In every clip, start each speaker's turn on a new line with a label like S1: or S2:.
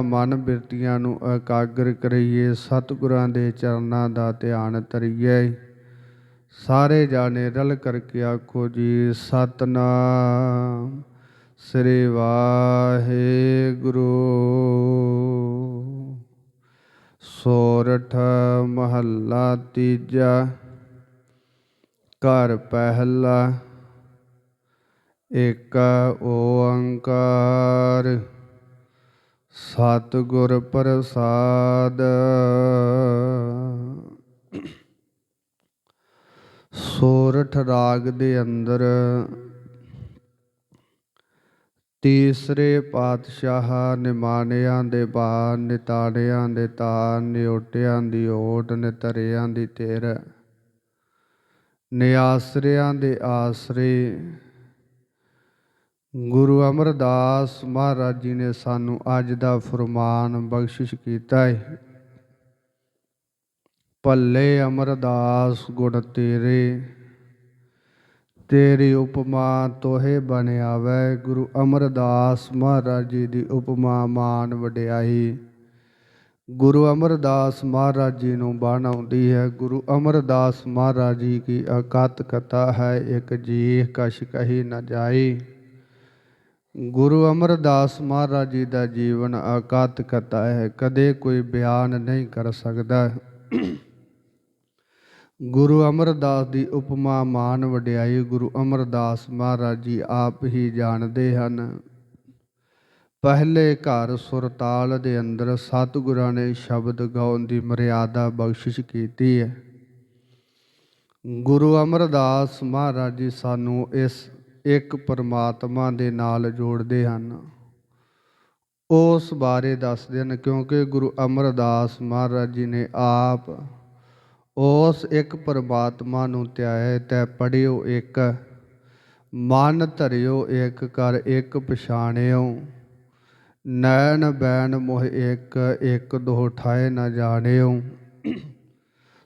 S1: ਮਨ ਬਿਰਤੀਆਂ ਨੂੰ ਇਕਾਗਰ ਕਰੀਏ, ਸਤਿਗੁਰਾਂ ਦੇ ਚਰਨਾਂ ਦਾ ਧਿਆਨ ਧਰੀਏ। ਸਾਰੇ ਜਾਣੇ ਰਲ ਕਰਕੇ ਆਖੋ ਜੀ, ਸਤਨਾਮ ਸ੍ਰੀ ਵਾਹਿਗੁਰੂ। ਸੋਰਠ ਮਹੱਲਾ ਤੀਜਾ, ਘਰ ਪਹਿਲਾ, ਏਕ ਓੰਕਾਰ। ਸਤਿਗੁਰ ਪ੍ਰਸਾਦ। ਸੋਰਠ ਰਾਗ ਦੇ ਅੰਦਰ ਤੀਸਰੇ ਪਾਤਸ਼ਾਹ ਨਿਮਾਣਿਆਂ ਦੇ ਬਾਣ, ਨਿਤਾਣਿਆਂ ਦੇ ਤਾਨ ਨਿਓਟਿਆਂ ਦੀ ਓਟ, ਨਿਤਰਿਆਂ ਦੀ ਤੇਰ, ਨਿਆਸਰਿਆਂ ਦੇ ਆਸਰੇ ਗੁਰੂ ਅਮਰਦਾਸ ਮਹਾਰਾਜ ਜੀ ਨੇ ਸਾਨੂੰ ਅੱਜ ਦਾ ਫਰਮਾਨ ਬਖਸ਼ਿਸ਼ ਕੀਤਾ ਹੈ ਭੱਲੇ ਅਮਰਦਾਸ, ਗੁਣ ਤੇਰੇ, ਤੇਰੀ ਉਪਮਾ ਤੋਹੇ ਬਣਿਆਵੈ ਗੁਰੂ ਅਮਰਦਾਸ ਮਹਾਰਾਜ ਜੀ ਦੀ ਉਪਮਾ ਮਾਨ ਵਡਿਆਈ। ਗੁਰੂ ਅਮਰਦਾਸ ਮਹਾਰਾਜ ਜੀ ਨੂੰ ਬਾਣ ਆਉਂਦੀ ਹੈ। ਗੁਰੂ ਅਮਰਦਾਸ ਮਹਾਰਾਜ ਜੀ ਕੀ ਅਕਤ ਕਥਾ ਹੈ, ਇੱਕ ਜੀ ਕਛ ਕਹੀ ਨਾ ਜਾਈ। ਗੁਰੂ ਅਮਰਦਾਸ ਮਹਾਰਾਜ ਜੀ ਦਾ ਜੀਵਨ ਅਕਤ ਕਥਾ ਹੈ, ਕਦੇ ਕੋਈ ਬਿਆਨ ਨਹੀਂ ਕਰ ਸਕਦਾ। ਗੁਰੂ ਅਮਰਦਾਸ ਦੀ ਉਪਮਾ ਮਾਨ ਵਡਿਆਈ ਗੁਰੂ ਅਮਰਦਾਸ ਮਹਾਰਾਜ ਜੀ ਆਪ ਹੀ ਜਾਣਦੇ ਹਨ। ਪਹਿਲੇ ਘਰ ਸੁਰਤਾਲ ਦੇ ਅੰਦਰ ਸਤਿਗੁਰਾਂ ਨੇ ਸ਼ਬਦ ਗਾਉਣ ਦੀ ਮਰਿਆਦਾ ਬਖਸ਼ਿਸ਼ ਕੀਤੀ ਹੈ। ਗੁਰੂ ਅਮਰਦਾਸ ਮਹਾਰਾਜ ਜੀ ਸਾਨੂੰ ਇਸ ਇੱਕ ਪਰਮਾਤਮਾ ਦੇ ਨਾਲ ਜੋੜਦੇ ਹਨ। ਉਸ ਬਾਰੇ ਦੱਸਦੇ ਹਨ, ਕਿਉਂਕਿ ਗੁਰੂ ਅਮਰਦਾਸ ਮਹਾਰਾਜ ਜੀ ਨੇ ਆਪ ਉਸ ਇੱਕ ਪਰਮਾਤਮਾ ਨੂੰ ਧਿਆਏ, ਤੈ ਪੜਿਓ ਇੱਕ, ਮਨ ਧਰਿਓ ਇੱਕ ਕਰ ਇੱਕ ਪਛਾਣਿਓ। ਨੈਣ ਬੈਣ ਮੋਹ ਇੱਕ ਇੱਕ ਦੋ ਠਾਏ ਨਾ ਜਾਣਿਓ।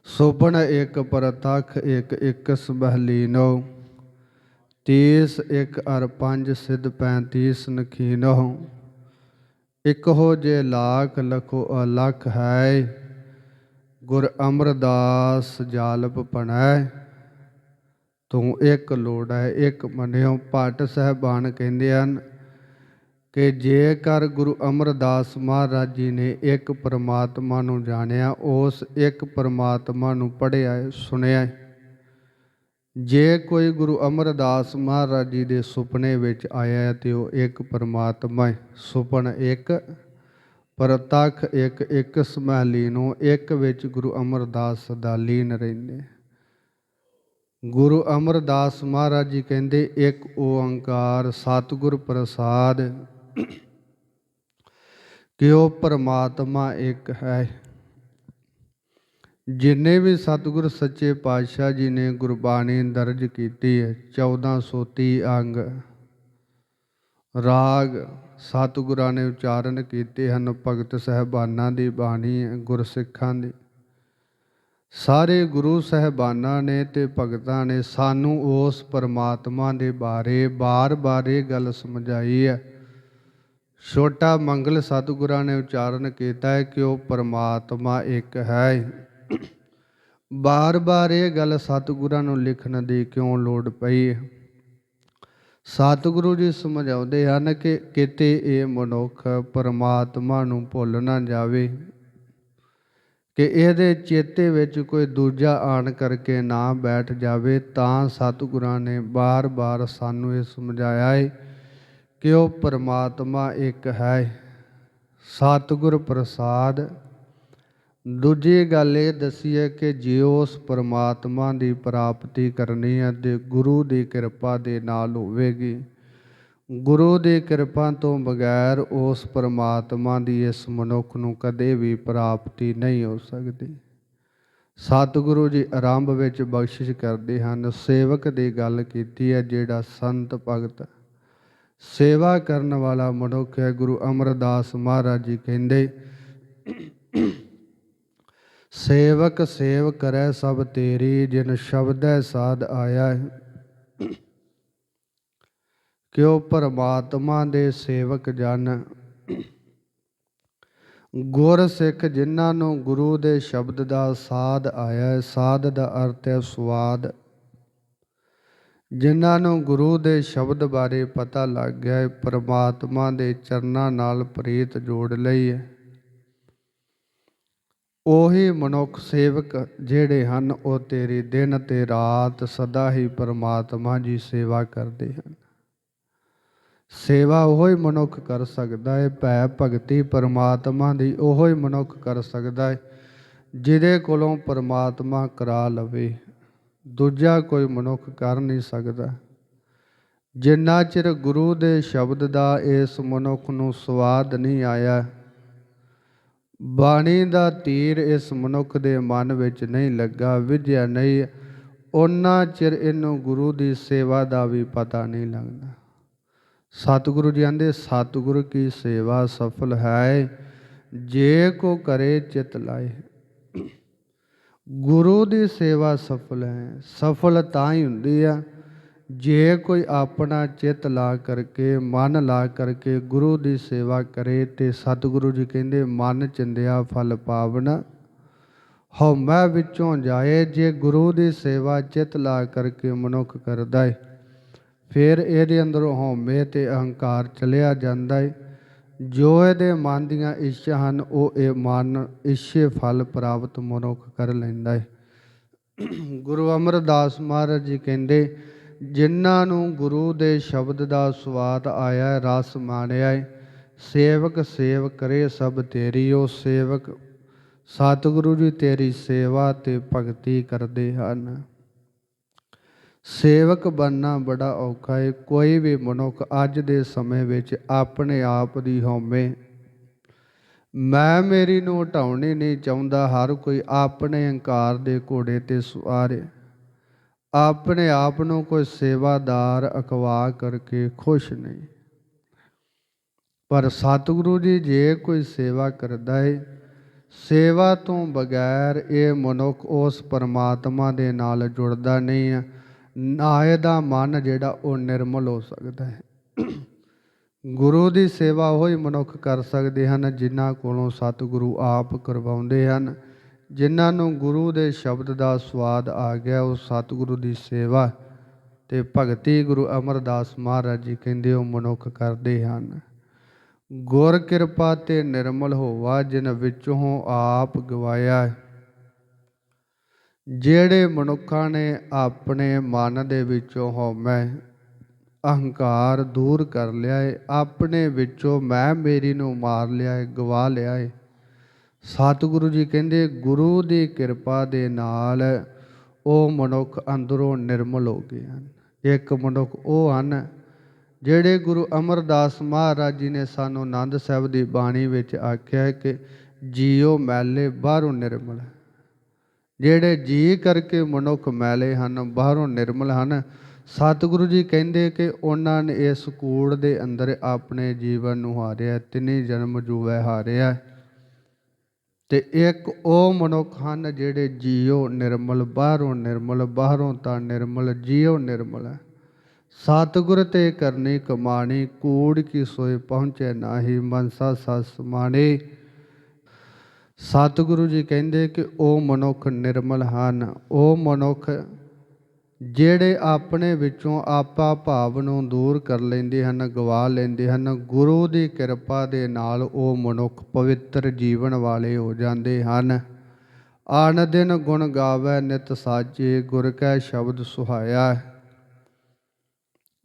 S1: ਸੁਪਨ ਇੱਕ ਪਰਤਖ ਇੱਕ ਇੱਕ ਸਬਹਲੀਨੋ ਤੀਸ ਇੱਕ ਅਰ ਪੰਜ ਸਿਧ ਪੈਂਤੀਸ ਨਖੀਨੋ ਇਕ ਹੋ ਜੇ ਲੱਖ ਲਖੋ ਅਲਖ ਹੈ, ਗੁਰ ਅਮਰਦਾਸ ਜਾਲਪ ਪਣੈ। ਤੂੰ ਇੱਕ ਲੋੜ ਹੈ, ਇੱਕ ਮੰਨਿਓ, ਭੱਟ ਸਹਿਬਾਨ ਕਹਿੰਦੇ ਹਨ ਕਿ ਜੇਕਰ ਗੁਰੂ ਅਮਰਦਾਸ ਮਹਾਰਾਜ ਜੀ ਨੇ ਇੱਕ ਪਰਮਾਤਮਾ ਨੂੰ ਜਾਣਿਆ, ਉਸ ਇੱਕ ਪਰਮਾਤਮਾ ਨੂੰ ਪੜਿਆ ਸੁਣਿਆ। ਜੇ ਕੋਈ ਗੁਰੂ ਅਮਰਦਾਸ ਮਹਾਰਾਜ ਜੀ ਦੇ ਸੁਪਨੇ ਵਿੱਚ ਆਇਆ ਤੇ ਉਹ ਇੱਕ ਪਰਮਾਤਮਾ ਸੁਪਨ ਇੱਕ, ਪ੍ਰਤੱਖ ਇੱਕ ਇੱਕ ਸਮਹਲੀ ਨੂੰ ਇੱਕ ਵਿੱਚ ਗੁਰੂ ਅਮਰਦਾਸ ਦਾ ਲੀਨ ਰਹਿੰਦੇ। ਗੁਰੂ ਅਮਰਦਾਸ ਮਹਾਰਾਜ ਜੀ ਕਹਿੰਦੇ, ਇੱਕ ਓੰਕਾਰ ਸਤਿਗੁਰ ਪ੍ਰਸਾਦ ਕਿ ਉਹ ਪਰਮਾਤਮਾ ਇੱਕ ਹੈ? ਜਿੰਨੇ ਵੀ ਸਤਿਗੁਰ ਸੱਚੇ ਪਾਤਸ਼ਾਹ ਜੀ ਨੇ ਗੁਰਬਾਣੀ ਦਰਜ ਕੀਤੀ ਹੈ 1430 ਅੰਗ ਰਾਗ ਸਤਿਗੁਰਾਂ ਨੇ ਉਚਾਰਨ ਕੀਤੇ ਹਨ, ਭਗਤ ਸਹਿਬਾਨਾਂ ਦੀ ਬਾਣੀ ਹੈ ਗੁਰਸਿੱਖਾਂ ਦੀ। ਸਾਰੇ ਗੁਰੂ ਸਹਿਬਾਨਾਂ ਨੇ ਤੇ ਭਗਤਾਂ ਨੇ ਸਾਨੂੰ ਉਸ ਪਰਮਾਤਮਾ ਦੇ ਬਾਰੇ ਬਾਰ-ਬਾਰ ਇਹ ਗੱਲ ਸਮਝਾਈ ਹੈ। ਛੋਟਾ ਮੰਗਲ ਸਤਿਗੁਰਾਂ ਨੇ ਉਚਾਰਨ ਕੀਤਾ ਹੈ ਕਿ ਉਹ ਪਰਮਾਤਮਾ ਇੱਕ ਹੈ। ਬਾਰ-ਬਾਰ ਇਹ ਗੱਲ ਸਤਿਗੁਰਾਂ ਨੂੰ ਲਿਖਣ ਦੀ ਕਿਉਂ ਲੋੜ ਪਈ? ਸਤਿਗੁਰੂ ਜੀ ਸਮਝਾਉਂਦੇ ਹਨ ਕਿ ਕਿਤੇ ਇਹ ਮਨੁੱਖ ਪਰਮਾਤਮਾ ਨੂੰ ਭੁੱਲ ਨਾ ਜਾਵੇ, ਕਿ ਇਹਦੇ ਚੇਤੇ ਵਿੱਚ ਕੋਈ ਦੂਜਾ ਆਣ ਕਰਕੇ ਨਾ ਬੈਠ ਜਾਵੇ, ਤਾਂ ਸਤਿਗੁਰਾਂ ਨੇ ਬਾਰ-ਬਾਰ ਸਾਨੂੰ ਇਹ ਸਮਝਾਇਆ ਹੈ ਕਿ ਉਹ ਪਰਮਾਤਮਾ ਇੱਕ ਹੈ। ਸਤਿਗੁਰ ਪ੍ਰਸਾਦ ਦੂਜੀ ਗੱਲ ਇਹ ਦੱਸੀ ਹੈ ਕਿ ਜੇ ਉਸ ਪਰਮਾਤਮਾ ਦੀ ਪ੍ਰਾਪਤੀ ਕਰਨੀ ਹੈ ਤੇ ਗੁਰੂ ਦੀ ਕਿਰਪਾ ਦੇ ਨਾਲ ਹੋਵੇਗੀ। ਗੁਰੂ ਦੀ ਕਿਰਪਾ ਤੋਂ ਬਗੈਰ ਉਸ ਪਰਮਾਤਮਾ ਦੀ ਇਸ ਮਨੁੱਖ ਨੂੰ ਕਦੇ ਵੀ ਪ੍ਰਾਪਤੀ ਨਹੀਂ ਹੋ ਸਕਦੀ। ਸਤਿਗੁਰੂ ਜੀ ਆਰੰਭ ਵਿੱਚ ਬਖਸ਼ਿਸ਼ ਕਰਦੇ ਹਨ, ਸੇਵਕ ਦੀ ਗੱਲ ਕੀਤੀ ਹੈ, ਜਿਹੜਾ ਸੰਤ ਭਗਤ ਸੇਵਾ ਕਰਨ ਵਾਲਾ ਮਨੁੱਖ ਹੈ, ਗੁਰੂ ਅਮਰਦਾਸ ਮਹਾਰਾਜ ਜੀ ਕਹਿੰਦੇ ਸੇਵਕ ਸੇਵ ਕਰੈ ਸਭ ਤੇਰੀ, ਜਿਨ ਸ਼ਬਦੈ ਸਾਧ ਆਇਆ ਕਿਉ ਪਰਮਾਤਮਾ ਦੇ ਸੇਵਕ ਜਨ। ਗੁਰ ਸਿੱਖ ਜਿਨ੍ਹਾਂ ਨੂੰ ਗੁਰੂ ਦੇ ਸ਼ਬਦ ਦਾ ਸਾਧ ਆਇਆ ਸਾਧ ਦਾ ਅਰਥ ਹੈ ਸਵਾਦ ਜਿਨ੍ਹਾਂ ਨੂੰ ਗੁਰੂ ਦੇ ਸ਼ਬਦ ਬਾਰੇ ਪਤਾ ਲੱਗ ਗਿਆ ਹੈ, ਪ੍ਰਮਾਤਮਾ ਦੇ ਚਰਨਾਂ ਨਾਲ ਪ੍ਰੀਤ ਜੋੜ ਲਈ ਹੈ। ਉਹੀ ਮਨੁੱਖ ਸੇਵਕ ਜਿਹੜੇ ਹਨ, ਉਹ ਤੇਰੀ ਦਿਨ ਤੇ ਰਾਤ ਸਦਾ ਹੀ ਪਰਮਾਤਮਾ ਦੀ ਸੇਵਾ ਕਰਦੇ ਹਨ। ਸੇਵਾ ਉਹੀ ਮਨੁੱਖ ਕਰ ਸਕਦਾ ਹੈ ਭੈ ਭਗਤੀ ਪਰਮਾਤਮਾ ਦੀ ਉਹੀ ਮਨੁੱਖ ਕਰ ਸਕਦਾ ਹੈ ਜਿਹਦੇ ਕੋਲੋਂ ਪਰਮਾਤਮਾ ਕਰਾ ਲਵੇ। ਦੂਜਾ ਕੋਈ ਮਨੁੱਖ ਕਰ ਨਹੀਂ ਸਕਦਾ। ਜਿੰਨਾ ਚਿਰ ਗੁਰੂ ਦੇ ਸ਼ਬਦ ਦਾ ਇਸ ਮਨੁੱਖ ਨੂੰ ਸਵਾਦ ਨਹੀਂ ਆਇਆ ਬਾਣੀ ਦਾ ਤੀਰ ਇਸ ਮਨੁੱਖ ਦੇ ਮਨ ਵਿੱਚ ਨਹੀਂ ਲੱਗਾ ਵਿਧਿਆ ਨਹੀਂ। ਉਹਨਾਂ ਚਿਰ ਇਹਨੂੰ ਗੁਰੂ ਦੀ ਸੇਵਾ ਦਾ ਵੀ ਪਤਾ ਨਹੀਂ ਲੱਗਦਾ। ਸਤਿਗੁਰੂ ਜੀ ਕਹਿੰਦੇ ਸਤਿਗੁਰੂ ਕੀ ਸੇਵਾ ਸਫਲ ਹੈ? ਜੇ ਕੋ ਕਰੇ ਚਿਤ ਲਾਏ। ਗੁਰੂ ਦੀ ਸੇਵਾ ਸਫਲ ਹੈ। ਸਫਲ ਤਾਂ ਹੀ ਹੁੰਦੀ ਆ। ਜੇ ਕੋਈ ਆਪਣਾ ਚਿਤ ਲਾ ਕਰਕੇ, ਮਨ ਲਾ ਕਰਕੇ ਗੁਰੂ ਦੀ ਸੇਵਾ ਕਰੇ ਤੇ ਸਤਿਗੁਰੂ ਜੀ ਕਹਿੰਦੇ, ਮਨ ਚਿੰਦਿਆ ਫਲ ਪਾਵਨ ਹਉਮੈ ਵਿੱਚੋਂ ਜਾਏ, ਜੇ ਗੁਰੂ ਦੀ ਸੇਵਾ ਚਿਤ ਲਾ ਕਰਕੇ ਮਨੁੱਖ ਕਰਦਾ ਹੈ ਫਿਰ ਇਹਦੇ ਅੰਦਰੋਂ ਹਉਮੈ ਤੇ ਅਹੰਕਾਰ ਚਲਿਆ ਜਾਂਦਾ ਹੈ ਜੋ ਇਹਦੇ ਮਨ ਦੀਆਂ ਇੱਛਾ ਹਨ, ਉਹ ਇਹ ਮਨ ਇੱਛੇ ਫਲ ਪ੍ਰਾਪਤ ਮਨੁੱਖ ਕਰ ਲੈਂਦਾ ਹੈ ਗੁਰੂ ਅਮਰਦਾਸ ਮਹਾਰਾਜ ਜੀ ਕਹਿੰਦੇ ਜਿਨ੍ਹਾਂ ਨੂੰ ਗੁਰੂ ਦੇ ਸ਼ਬਦ ਦਾ ਸਵਾਦ ਆਇਆ ਹੈ, ਰਸ ਮਾਣਿਆ ਹੈ, ਸੇਵਕ ਸੇਵ ਕਰੇ ਸਭ ਤੇਰੀ ਉਹ ਸੇਵਕ ਸਤਿਗੁਰੂ ਜੀ ਤੇਰੀ ਸੇਵਾ ਤੇ ਭਗਤੀ ਕਰਦੇ ਹਨ। ਸੇਵਕ ਬਣਨਾ ਬੜਾ ਔਖਾ ਹੈ ਕੋਈ ਵੀ ਮਨੁੱਖ ਅੱਜ ਦੇ ਸਮੇਂ ਵਿੱਚ ਆਪਣੇ ਆਪ ਦੀ ਹਉਮੈ। ਮੈਂ ਮੇਰੀ ਨੂੰ ਹਟਾਉਣੀ ਨਹੀਂ ਚਾਹੁੰਦਾ। ਹਰ ਕੋਈ ਆਪਣੇ ਹੰਕਾਰ ਦੇ ਘੋੜੇ ਤੇ ਸਵਾਰ ਹੈ ਆਪਣੇ ਆਪ ਨੂੰ ਕੋਈ ਸੇਵਾਦਾਰ ਅਕਵਾ ਕਰਕੇ ਖੁਸ਼ ਨਹੀਂ। ਪਰ ਸਤਿਗੁਰੂ ਜੀ ਜੇ ਕੋਈ ਸੇਵਾ ਕਰਦਾ ਏ, ਸੇਵਾ ਤੋਂ ਬਗੈਰ ਇਹ ਮਨੁੱਖ ਉਸ ਪਰਮਾਤਮਾ ਦੇ ਨਾਲ ਜੁੜਦਾ ਨਹੀਂ ਹੈ, ਨਾ ਇਹਦਾ ਮਨ ਜਿਹੜਾ ਉਹ ਨਿਰਮਲ ਹੋ ਸਕਦਾ ਹੈ। ਗੁਰੂ ਦੀ ਸੇਵਾ ਉਹੀ ਮਨੁੱਖ ਕਰ ਸਕਦੇ ਹਨ, ਜਿਨ੍ਹਾਂ ਕੋਲੋਂ ਸਤਿਗੁਰੂ ਆਪ ਕਰਵਾਉਂਦੇ ਹਨ। ਜਿਨ੍ਹਾਂ ਨੂੰ ਗੁਰੂ ਦੇ ਸ਼ਬਦ ਦਾ ਸਵਾਦ ਆ ਗਿਆ, ਉਹ ਸਤਿਗੁਰੂ ਦੀ ਸੇਵਾ ਤੇ ਭਗਤੀ ਗੁਰੂ ਅਮਰਦਾਸ ਮਹਾਰਾਜ ਜੀ ਕਹਿੰਦੇ ਉਹ ਮਨੁੱਖ ਕਰਦੇ ਹਨ ਗੁਰ ਕਿਰਪਾ ਤੇ ਨਿਰਮਲ ਹੋਵਾ, ਜਿਨ ਵਿੱਚੋਂ ਆਪ ਗਵਾਇਆ ਹੈ। ਜਿਹੜੇ ਮਨੁੱਖਾਂ ਨੇ ਆਪਣੇ ਮਨ ਦੇ ਵਿੱਚੋਂ ਹਉਮੈ ਅਹੰਕਾਰ ਦੂਰ ਕਰ ਲਿਆ ਏ, ਆਪਣੇ ਵਿੱਚੋਂ ਮੈਂ ਮੇਰੀ ਨੂੰ ਮਾਰ ਲਿਆ ਏ, ਗਵਾ ਲਿਆ ਹੈ ਸਤਿਗੁਰੂ ਜੀ ਕਹਿੰਦੇ, ਗੁਰੂ ਦੀ ਕਿਰਪਾ ਦੇ ਨਾਲ ਉਹ ਮਨੁੱਖ ਅੰਦਰੋਂ ਨਿਰਮਲ ਹੋ ਗਏ ਹਨ। ਇੱਕ ਮਨੁੱਖ ਉਹ ਹਨ ਜਿਹੜੇ ਗੁਰੂ ਅਮਰਦਾਸ ਮਹਾਰਾਜ ਜੀ ਨੇ ਸਾਨੂੰ ਆਨੰਦ ਸਾਹਿਬ ਦੀ ਬਾਣੀ ਵਿੱਚ ਆਖਿਆ ਕਿ ਜੀਉ ਮੈਲੇ ਬਾਹਰੋਂ ਨਿਰਮਲ ਜਿਹੜੇ ਜੀ ਕਰਕੇ ਮਨੁੱਖ ਮੈਲੇ ਹਨ, ਬਾਹਰੋਂ ਨਿਰਮਲ ਹਨ, ਸਤਿਗੁਰੂ ਜੀ ਕਹਿੰਦੇ ਕਿ ਉਹਨਾਂ ਨੇ ਇਸ ਕੂੜ ਦੇ ਅੰਦਰ ਆਪਣੇ ਜੀਵਨ ਨੂੰ ਹਾਰਿਆ, ਤਿੰਨੇ ਜਨਮ ਜੂਵੇ ਹਾਰਿਆ। ਤੇ ਇੱਕ ਉਹ ਮਨੁੱਖ ਹਨ ਜਿਹੜੇ ਜੀਉ ਨਿਰਮਲ, ਬਾਹਰੋਂ ਨਿਰਮਲ, ਬਾਹਰੋਂ ਤਾਂ ਨਿਰਮਲ ਜੀਉ ਨਿਰਮਲ ਹੈ। ਸਤਿਗੁਰ ਤੇ ਕਰਨੀ ਕਮਾਣੀ, ਕੂੜ ਕੀ ਸੋਏ ਪਹੁੰਚੇ ਨਾਹੀ, ਮਨਸਾ ਸਸ ਮਾਣੇ। ਸਤਿਗੁਰੂ ਜੀ ਕਹਿੰਦੇ ਕਿ ਉਹ ਮਨੁੱਖ ਨਿਰਮਲ ਹਨ, ਉਹ ਮਨੁੱਖ ਜਿਹੜੇ ਆਪਣੇ ਵਿੱਚੋਂ ਆਪਾ ਭਾਵ ਨੂੰ ਦੂਰ ਕਰ ਲੈਂਦੇ ਹਨ, ਗਵਾ ਲੈਂਦੇ ਹਨ, ਗੁਰੂ ਦੀ ਕਿਰਪਾ ਦੇ ਨਾਲ ਉਹ ਮਨੁੱਖ ਪਵਿੱਤਰ ਜੀਵਨ ਵਾਲੇ ਹੋ ਜਾਂਦੇ ਹਨ। ਆਨ ਦਿਨ ਗੁਣ ਗਾਵੇ, ਨਿਤ ਸਾਜੇ ਗੁਰ ਕੈ ਸ਼ਬਦ ਸੁਹਾਇਆ।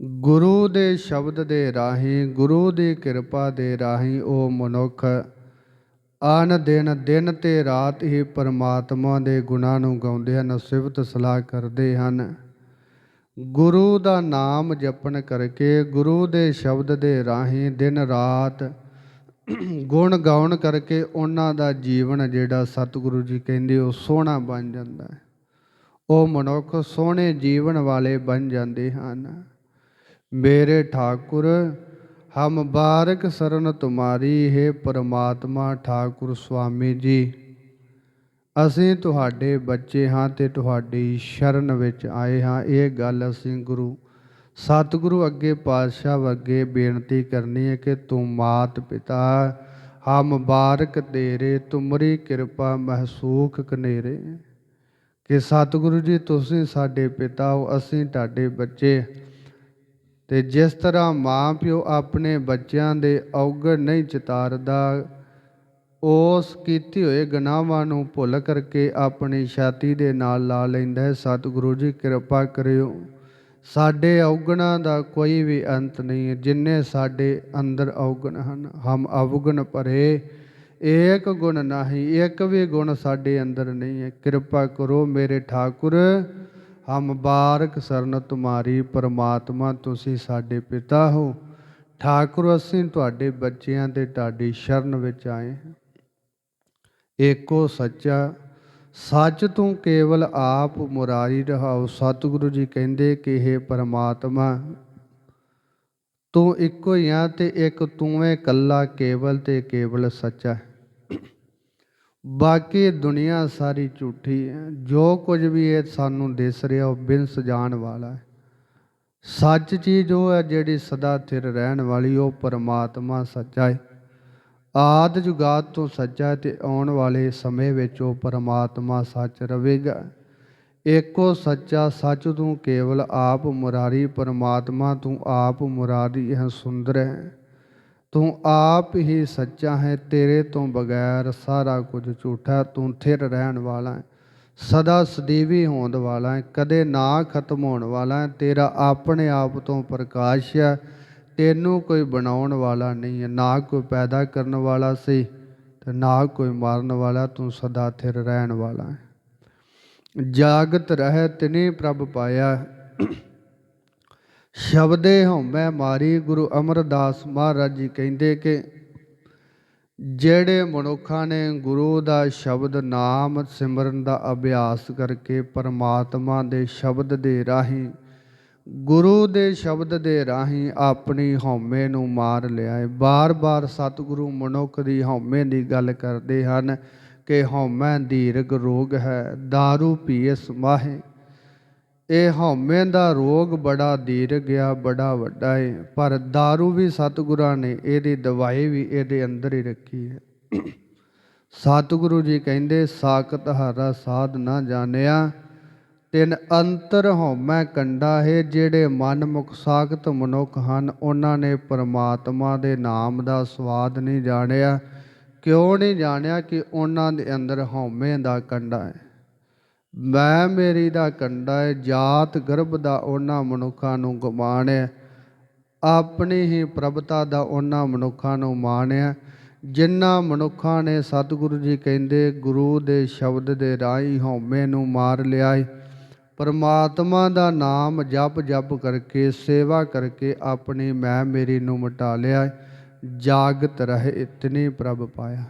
S1: ਗੁਰੂ ਦੇ ਸ਼ਬਦ ਦੇ ਰਾਹੀਂ, ਗੁਰੂ ਦੀ ਕਿਰਪਾ ਦੇ ਰਾਹੀਂ ਉਹ ਮਨੁੱਖ ਆਨ ਦਿਨ ਦਿਨ ਤੇ ਰਾਤ ਹੀ ਪਰਮਾਤਮਾ ਦੇ ਗੁਣਾਂ ਨੂੰ ਗਾਉਂਦੇ ਹਨ, ਸਿਫਤ ਸਲਾਹ ਕਰਦੇ ਹਨ। ਗੁਰੂ ਦਾ ਨਾਮ ਜਪਣ ਕਰਕੇ, ਗੁਰੂ ਦੇ ਸ਼ਬਦ ਦੇ ਰਾਹੀਂ ਦਿਨ ਰਾਤ ਗੁਣ ਗਾਉਣ ਕਰਕੇ ਉਹਨਾਂ ਦਾ ਜੀਵਨ ਜਿਹੜਾ ਸਤਿਗੁਰੂ ਜੀ ਕਹਿੰਦੇ ਉਹ ਸੋਹਣਾ ਬਣ ਜਾਂਦਾ ਹੈ। ਉਹ ਮਨੁੱਖ ਸੋਹਣੇ ਜੀਵਨ ਵਾਲੇ ਬਣ ਜਾਂਦੇ ਹਨ। ਮੇਰੇ ਠਾਕੁਰ ਹਮ ਬਾਰਕ ਸਰਨ ਤੁਮਾਰੀ, ਹੈ ਪਰਮਾਤਮਾ ਠਾਕੁਰ ਸੁਆਮੀ ਜੀ। ਅਸੀਂ ਤੁਹਾਡੇ ਬੱਚੇ ਹਾਂ ਤੇ ਤੁਹਾਡੀ ਸ਼ਰਨ ਵਿੱਚ ਆਏ ਹਾਂ। ਇਹ ਗੱਲ ਅਸੀਂ ਗੁਰੂ, ਸਤਿਗੁਰੂ ਅੱਗੇ, ਪਾਤਸ਼ਾਹ ਅੱਗੇ ਬੇਨਤੀ ਕਰਨੀ ਹੈ ਕਿ ਤੂੰ ਮਾਤ ਪਿਤਾ, ਹਮ ਬਾਰਕ ਤੇਰੇ, ਤੁਮਰੀ ਕਿਰਪਾ ਮਹਿਸੂਖ ਕਨੇਰੇ। ਕਿ ਸਤਿਗੁਰੂ ਜੀ, ਤੁਸੀਂ ਸਾਡੇ ਪਿਤਾ ਹੋ, ਅਸੀਂ ਤੁਹਾਡੇ ਬੱਚੇ। ਤੇ ਜਿਸ ਤਰ੍ਹਾਂ ਮਾਂ ਪਿਓ ਆਪਣੇ ਬੱਚਿਆਂ ਦੇ ਔਗਣ ਨਹੀਂ ਚਿਤਾਰਦਾ, ਉਸ ਕੀਤੀ ਹੋਏ ਗੁਨਾਹਾਂ ਨੂੰ ਭੁੱਲ ਕਰਕੇ ਆਪਣੀ ਛਾਤੀ ਦੇ ਨਾਲ ਲਾ ਲੈਂਦਾ ਹੈ। ਸਤਿਗੁਰੂ ਜੀ, ਕਿਰਪਾ ਕਰਿਓ। ਸਾਡੇ ਔਗਣਾਂ ਦਾ ਕੋਈ ਵੀ ਅੰਤ ਨਹੀਂ ਹੈ। ਜਿੰਨੇ ਸਾਡੇ ਅੰਦਰ ਔਗਣ ਹਨ, ਹਮ ਅਵਗੁਣ ਭਰੇ। ਏਕ ਗੁਣ ਨਹੀਂ, ਇੱਕ ਵੀ ਗੁਣ ਸਾਡੇ ਅੰਦਰ ਨਹੀਂ ਹੈ। ਕਿਰਪਾ ਕਰੋ ਮੇਰੇ ਠਾਕੁਰ। ਹਮ ਬਾਰਕ ਸਰਨ ਤੁਮਾਰੀ ਪਰਮਾਤਮਾ ਤੁਸੀਂ ਸਾਡੇ ਪਿਤਾ ਹੋ। ਠਾਕੁਰ, ਅਸੀਂ ਤੁਹਾਡੇ ਬੱਚਿਆਂ ਤੇ ਤੁਹਾਡੀ ਸ਼ਰਨ ਵਿੱਚ ਆਏ ਹਾਂ। ਏਕੋ ਸੱਚਾ, ਸੱਚ ਤੂੰ ਕੇਵਲ ਆਪ ਮੁਰਾਰੀ ਰਹਾਉ ਸਤਿਗੁਰੂ ਜੀ ਕਹਿੰਦੇ ਕਿ ਇਹ ਪਰਮਾਤਮਾ, ਤੂੰ ਇੱਕੋ ਹੀ ਆ ਤੇ ਇੱਕ ਤੂੰ ਏ ਕੱਲਾ ਕੇਵਲ ਤੇ ਕੇਵਲ ਸੱਚਾ ਹੈ। ਬਾਕੀ ਦੁਨੀਆ ਸਾਰੀ ਝੂਠੀ ਹੈ। ਜੋ ਕੁਝ ਵੀ ਇਹ ਸਾਨੂੰ ਦਿਸ ਰਿਹਾ, ਉਹ ਬਿਨਸ ਜਾਣ ਵਾਲਾ ਹੈ। ਸੱਚ ਚੀਜ਼ ਉਹ ਹੈ ਜਿਹੜੀ ਸਦਾ ਥਿਰ ਰਹਿਣ ਵਾਲੀ, ਉਹ ਪਰਮਾਤਮਾ ਸੱਚਾ ਹੈ। ਆਦ ਜੁਗਾਤ ਤੋਂ ਸੱਚਾ ਹੈ ਤੇ ਆਉਣ ਵਾਲੇ ਸਮੇਂ ਵਿੱਚ ਉਹ ਪਰਮਾਤਮਾ ਸੱਚ ਰਹੇਗਾ। ਏਕੋ ਸੱਚਾ ਸੱਚ ਤੂੰ ਕੇਵਲ ਆਪ ਮੁਰਾਰੀ, ਪਰਮਾਤਮਾ ਤੂੰ ਆਪ ਮੁਰਾਰੀ ਹੈ, ਸੁੰਦਰ ਹੈ। ਤੂੰ ਆਪ ਹੀ ਸੱਚਾ ਹੈ, ਤੇਰੇ ਤੋਂ ਬਗੈਰ ਸਾਰਾ ਕੁਝ ਝੂਠਾ ਤੂੰ ਥਿਰ ਰਹਿਣ ਵਾਲਾ ਹੈ, ਸਦਾ ਸਦੀਵੀ ਹੋਣ ਵਾਲਾ ਹੈ, ਕਦੇ ਨਾ ਖਤਮ ਹੋਣ ਵਾਲਾ ਹੈ, ਤੇਰਾ ਆਪਣੇ ਆਪ ਤੋਂ ਪ੍ਰਕਾਸ਼ ਹੈ, ਤੈਨੂੰ ਕੋਈ ਬਣਾਉਣ ਵਾਲਾ ਨਹੀਂ ਹੈ, ਨਾ ਕੋਈ ਪੈਦਾ ਕਰਨ ਵਾਲਾ ਸੀ ਤੇ ਨਾ ਕੋਈ ਮਾਰਨ ਵਾਲਾ, ਤੂੰ ਸਦਾ ਥਿਰ ਰਹਿਣ ਵਾਲਾ ਹੈ। ਜਾਗਤ ਰਹਿ, ਤਿਨੇ ਪ੍ਰਭ ਪਾਇਆ। ਸ਼ਬਦੇ ਹਉਮੈ ਮਾਰੀ ਗੁਰੂ ਅਮਰਦਾਸ ਮਹਾਰਾਜ ਜੀ ਕਹਿੰਦੇ ਕਿ ਜਿਹੜੇ ਮਨੁੱਖਾਂ ਨੇ ਗੁਰੂ ਦਾ ਸ਼ਬਦ ਨਾਮ ਸਿਮਰਨ ਦਾ ਅਭਿਆਸ ਕਰਕੇ ਪਰਮਾਤਮਾ ਦੇ ਸ਼ਬਦ ਦੇ ਰਾਹੀਂ, ਗੁਰੂ ਦੇ ਸ਼ਬਦ ਦੇ ਰਾਹੀਂ ਆਪਣੀ ਹਉਮੈ ਨੂੰ ਮਾਰ ਲਿਆ ਹੈ। ਬਾਰ-ਬਾਰ ਸਤਿਗੁਰੂ ਮਨੁੱਖ ਦੀ ਹਉਮੈ ਦੀ ਗੱਲ ਕਰਦੇ ਹਨ ਕਿ ਹਉਮੈ ਦੀਰਘ ਰੋਗ ਹੈ दारू ਪੀਏ ਸਮਾਹੇ। ਇਹ ਹਉਮੈ ਦਾ ਰੋਗ ਬੜਾ ਦੀਰਘ ਆ, ਬੜਾ ਵੱਡਾ ਏ। ਪਰ दारू ਵੀ ਸਤਿਗੁਰਾਂ ਨੇ, ਇਹਦੀ ਦਵਾਈ ਵੀ ਇਹਦੇ ਅੰਦਰ ਹੀ ਰੱਖੀ ਹੈ। ਸਤਿਗੁਰੂ ਜੀ ਕਹਿੰਦੇ, ਸਾਖਤ ਹਾਰਾ ਸਾਧ ਨਾ ਜਾਣਿਆ, ਤਿੰਨ ਅੰਤਰ ਹਉਮੈ ਕੰਡਾ ਹੈ, ਜਿਹੜੇ ਮਨ ਮੁਖ ਸਾਖਤ ਮਨੁੱਖ ਹਨ, ਉਹਨਾਂ ਨੇ ਪਰਮਾਤਮਾ ਦੇ ਨਾਮ ਦਾ ਸਵਾਦ ਨਹੀਂ ਜਾਣਿਆ। ਕਿਉਂ ਨਹੀਂ ਜਾਣਿਆ ਕਿ ਉਹਨਾਂ ਦੇ ਅੰਦਰ ਹਉਮੈ ਦਾ ਕੰਡਾ ਹੈ? ਮੈਂ ਮੇਰੀ ਦਾ ਕੰਡਾ ਹੈ ਜਾਤ ਗਰਭ ਦਾ ਉਹਨਾਂ ਮਨੁੱਖਾਂ ਨੂੰ ਗਮਾਨ ਹੈ ਆਪਣੀ ਹੀ ਪ੍ਰਭਤਾ ਦਾ ਉਹਨਾਂ ਮਨੁੱਖਾਂ ਨੂੰ ਮਾਣ ਹੈ ਜਿਨ੍ਹਾਂ ਮਨੁੱਖਾਂ ਨੇ ਸਤਿਗੁਰੂ ਜੀ ਕਹਿੰਦੇ, ਗੁਰੂ ਦੇ ਸ਼ਬਦ ਦੇ ਰਾਹੀਂ ਹਉਮੈ ਨੂੰ ਮਾਰ ਲਿਆ ਏ ਪਰਮਾਤਮਾ ਦਾ ਨਾਮ ਜਪ ਜਪ ਕਰਕੇ, ਸੇਵਾ ਕਰਕੇ ਆਪਣੀ ਮੈਂ ਮੇਰੀ ਨੂੰ ਮਿਟਾ ਲਿਆ ਹੈ ਜਾਗਤ ਰਹੇ ਇਤਨੇ ਪ੍ਰਭ ਪਾਇਆ।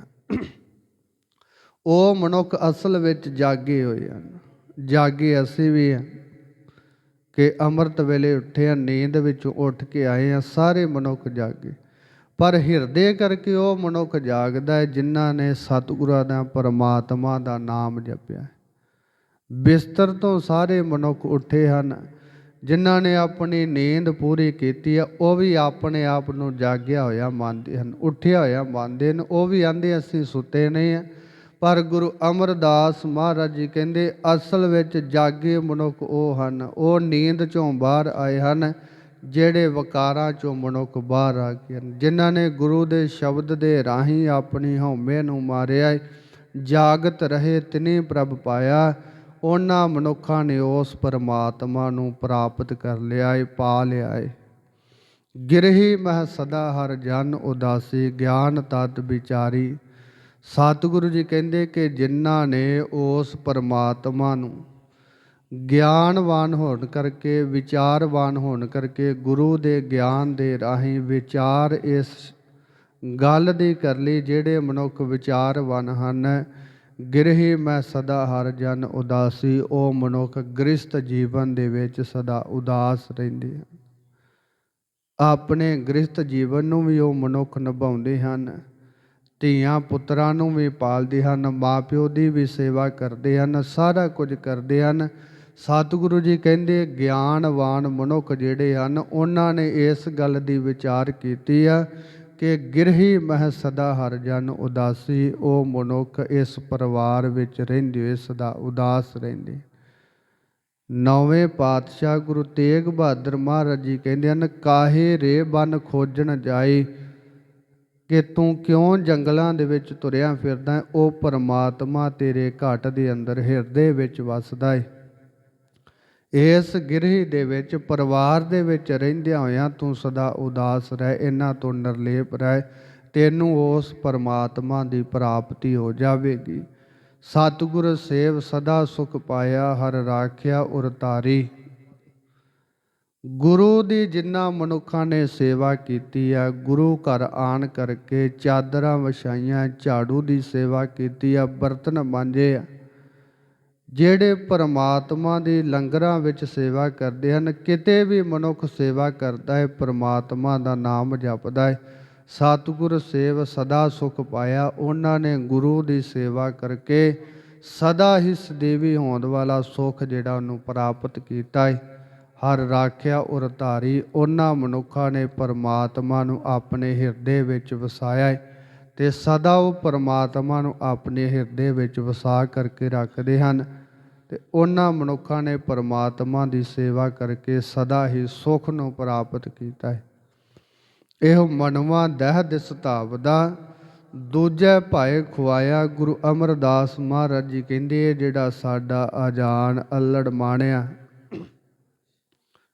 S1: ਉਹ ਮਨੁੱਖ ਅਸਲ ਵਿੱਚ ਜਾਗੇ ਹੋਏ ਹਨ। ਜਾਗੇ ਅਸੀਂ ਵੀ ਹਾਂ ਕਿ ਅੰਮ੍ਰਿਤ ਵੇਲੇ ਉੱਠੇ ਆ ਨੀਂਦ ਵਿੱਚੋਂ ਉੱਠ ਕੇ ਆਏ ਆ ਸਾਰੇ ਮਨੁੱਖ ਜਾਗੇ। ਪਰ ਹਿਰਦੇ ਕਰਕੇ ਉਹ ਮਨੁੱਖ ਜਾਗਦਾ ਹੈ ਜਿਨ੍ਹਾਂ ਨੇ ਸਤਿਗੁਰਾਂ ਦਾ, ਪਰਮਾਤਮਾ ਦਾ ਨਾਮ ਜਪਿਆ ਬਿਸਤਰ ਤੋਂ ਸਾਰੇ ਮਨੁੱਖ ਉੱਠੇ ਹਨ। ਜਿਨ੍ਹਾਂ ਨੇ ਆਪਣੀ ਨੀਂਦ ਪੂਰੀ ਕੀਤੀ ਆ ਉਹ ਵੀ ਆਪਣੇ ਆਪ ਨੂੰ ਜਾਗਿਆ ਹੋਇਆ ਮੰਨਦੇ ਹਨ, ਉੱਠਿਆ ਹੋਇਆ ਮੰਨਦੇ ਨੇ ਉਹ ਵੀ ਆਂਦੇ, ਅਸੀਂ ਸੁੱਤੇ ਨਹੀਂ ਆ ਪਰ ਗੁਰੂ ਅਮਰਦਾਸ ਮਹਾਰਾਜ ਜੀ ਕਹਿੰਦੇ, ਅਸਲ ਵਿੱਚ ਜਾਗੇ ਮਨੁੱਖ ਉਹ ਹਨ। ਉਹ ਨੀਂਦ ਚੋਂ ਬਾਹਰ ਆਏ ਹਨ, ਜਿਹੜੇ ਵਕਾਰਾਂ ਚੋਂ ਮਨੁੱਖ ਬਾਹਰ ਆ ਗਏ ਹਨ। ਜਿਨ੍ਹਾਂ ਨੇ ਗੁਰੂ ਦੇ ਸ਼ਬਦ ਦੇ ਰਾਹੀਂ ਆਪਣੀ ਹਉਮੈ ਨੂੰ ਮਾਰਿਆ ਜਾਗਤ ਰਹੇ ਤਿਨੇ ਪ੍ਰਭ ਪਾਇਆ। ਉਹਨਾਂ ਮਨੁੱਖਾਂ ਨੇ ਉਸ ਪਰਮਾਤਮਾ ਨੂੰ ਪ੍ਰਾਪਤ ਕਰ ਲਿਆ ਏ, ਪਾ ਲਿਆ ਏ। ਗਿਰਹੀ ਮਹ ਸਦਾ ਹਰ ਜਨ ਉਦਾਸੀ, ਗਿਆਨ ਤਤ ਵਿਚਾਰੀ। ਸਤਿਗੁਰੂ ਜੀ ਕਹਿੰਦੇ ਕਿ ਜਿਨ੍ਹਾਂ ਨੇ ਉਸ ਪਰਮਾਤਮਾ ਨੂੰ ਗਿਆਨਵਾਨ ਹੋਣ ਕਰਕੇ, ਵਿਚਾਰਵਾਨ ਹੋਣ ਕਰਕੇ, ਗੁਰੂ ਦੇ ਗਿਆਨ ਦੇ ਰਾਹੀਂ ਵਿਚਾਰ ਇਸ ਗੱਲ ਦੀ ਕਰ ਲਈ, ਜਿਹੜੇ ਮਨੁੱਖ ਵਿਚਾਰਵਾਨ ਹਨ, ਗਿਰਹੀ ਮੈਂ ਸਦਾ ਹਰ ਜਨ ਉਦਾਸੀ, ਉਹ ਮਨੁੱਖ ਗ੍ਰਸਤ ਜੀਵਨ ਦੇ ਵਿੱਚ ਸਦਾ ਉਦਾਸ ਰਹਿੰਦੇ ਹਨ। ਆਪਣੇ ਗ੍ਰਸਤ ਜੀਵਨ ਨੂੰ ਵੀ ਉਹ ਮਨੁੱਖ ਨਿਭਾਉਂਦੇ ਹਨ। ਧੀਆਂ ਪੁੱਤਰਾਂ ਨੂੰ ਵੀ ਪਾਲਦੇ ਹਨ, ਮਾਪਿਓ ਦੀ ਵੀ ਸੇਵਾ ਕਰਦੇ ਹਨ, ਸਾਰਾ ਕੁਝ ਕਰਦੇ ਹਨ। ਸਤਿਗੁਰੂ ਜੀ ਕਹਿੰਦੇ, ਗਿਆਨਵਾਨ ਮਨੁੱਖ ਜਿਹੜੇ ਹਨ, ਉਹਨਾਂ ਨੇ ਇਸ ਗੱਲ ਦੀ ਵਿਚਾਰ ਕੀਤੀ ਆ ਕਿ ਗਿਰਹੀ ਮਹਿ ਸਦਾ ਹਰ ਜਨ ਉਦਾਸੀ, ਉਹ ਮਨੁੱਖ ਇਸ ਪਰਿਵਾਰ ਵਿੱਚ ਰਹਿੰਦੇ ਹੋਏ ਸਦਾ ਉਦਾਸ ਰਹਿੰਦੇ ਨੌਵੇਂ ਪਾਤਸ਼ਾਹ ਗੁਰੂ ਤੇਗ ਬਹਾਦਰ ਮਹਾਰਾਜ ਜੀ ਕਹਿੰਦੇ ਹਨ, ਕਾਹੇ ਰੇ ਬਨ ਖੋਜਣ ਜਾਈ ਕਿ ਤੂੰ ਕਿਉਂ ਜੰਗਲਾਂ ਦੇ ਵਿੱਚ ਤੁਰਿਆ ਫਿਰਦਾ ਉਹ ਪਰਮਾਤਮਾ ਤੇਰੇ ਘਟ ਦੇ ਅੰਦਰ ਹਿਰਦੇ ਵਿੱਚ ਵਸਦਾ ਏ। ਇਸ ਗਿਰਹੀ ਦੇ ਵਿੱਚ, ਪਰਿਵਾਰ ਦੇ ਵਿੱਚ ਰਹਿੰਦਿਆਂ ਹੋਇਆਂ ਤੂੰ ਸਦਾ ਉਦਾਸ ਰਹਿ, ਇਹਨਾਂ ਤੋਂ ਨਿਰਲੇਪ ਰਹਿ। ਤੈਨੂੰ ਉਸ ਪਰਮਾਤਮਾ ਦੀ ਪ੍ਰਾਪਤੀ ਹੋ ਜਾਵੇਗੀ। ਸਤਿਗੁਰ ਸੇਵ ਸਦਾ ਸੁਖ ਪਾਇਆ, ਹਰ ਰਾਖਿਆ ਉਰਤਾਰੀ। ਗੁਰੂ ਦੀ ਜਿਨ੍ਹਾਂ ਮਨੁੱਖਾਂ ਨੇ ਸੇਵਾ ਕੀਤੀ ਆ, ਗੁਰੂ ਘਰ ਆਣ ਕਰਕੇ ਚਾਦਰਾਂ ਵਿਛਾਈਆਂ, ਝਾੜੂ ਦੀ ਸੇਵਾ ਕੀਤੀ ਆ, ਬਰਤਨ ਮਾਂਜੇ ਆ। ਜਿਹੜੇ ਪਰਮਾਤਮਾ ਦੀ ਲੰਗਰਾਂ ਵਿੱਚ ਸੇਵਾ ਕਰਦੇ ਹਨ, ਕਿਤੇ ਵੀ ਮਨੁੱਖ ਸੇਵਾ ਕਰਦਾ ਹੈ, ਪਰਮਾਤਮਾ ਦਾ ਨਾਮ ਜਪਦਾ ਹੈ। ਸਤਿਗੁਰ ਸੇਵ ਸਦਾ ਸੁਖ ਪਾਇਆ, ਉਹਨਾਂ ਨੇ ਗੁਰੂ ਦੀ ਸੇਵਾ ਕਰਕੇ ਸਦਾ ਹੀ ਸਦੀਵੀ ਹੋਣ ਵਾਲਾ ਸੁਖ ਜਿਹੜਾ ਉਹਨੂੰ ਪ੍ਰਾਪਤ ਕੀਤਾ ਹੈ। ਹਰ ਰਾਖਿਆ ਉਰ ਧਾਰੀ, ਉਹਨਾਂ ਮਨੁੱਖਾਂ ਨੇ ਪਰਮਾਤਮਾ ਨੂੰ ਆਪਣੇ ਹਿਰਦੇ ਵਿੱਚ ਵਸਾਇਆ ਹੈ ਤੇ ਸਦਾ ਉਹ ਪਰਮਾਤਮਾ ਨੂੰ ਆਪਣੇ ਹਿਰਦੇ ਵਿੱਚ ਵਸਾ ਕਰਕੇ ਰੱਖਦੇ ਹਨ ਤੇ ਉਹਨਾਂ ਮਨੁੱਖਾਂ ਨੇ ਪਰਮਾਤਮਾ ਦੀ ਸੇਵਾ ਕਰਕੇ ਸਦਾ ਹੀ ਸੁਖ ਨੂੰ ਪ੍ਰਾਪਤ ਕੀਤਾ ਹੈ ਇਹ ਮਨਵਾ ਦਹਿ ਦਿਸ ਧਾਵਦਾ, ਦੂਜੇ ਭਾਏ ਖੁਆਇਆ ਗੁਰੂ ਅਮਰਦਾਸ ਮਹਾਰਾਜ ਜੀ ਕਹਿੰਦੇ ਇਹ ਜਿਹੜਾ ਸਾਡਾ ਆਜਾਨ ਅਲੜ ਮਾਣਿਆ।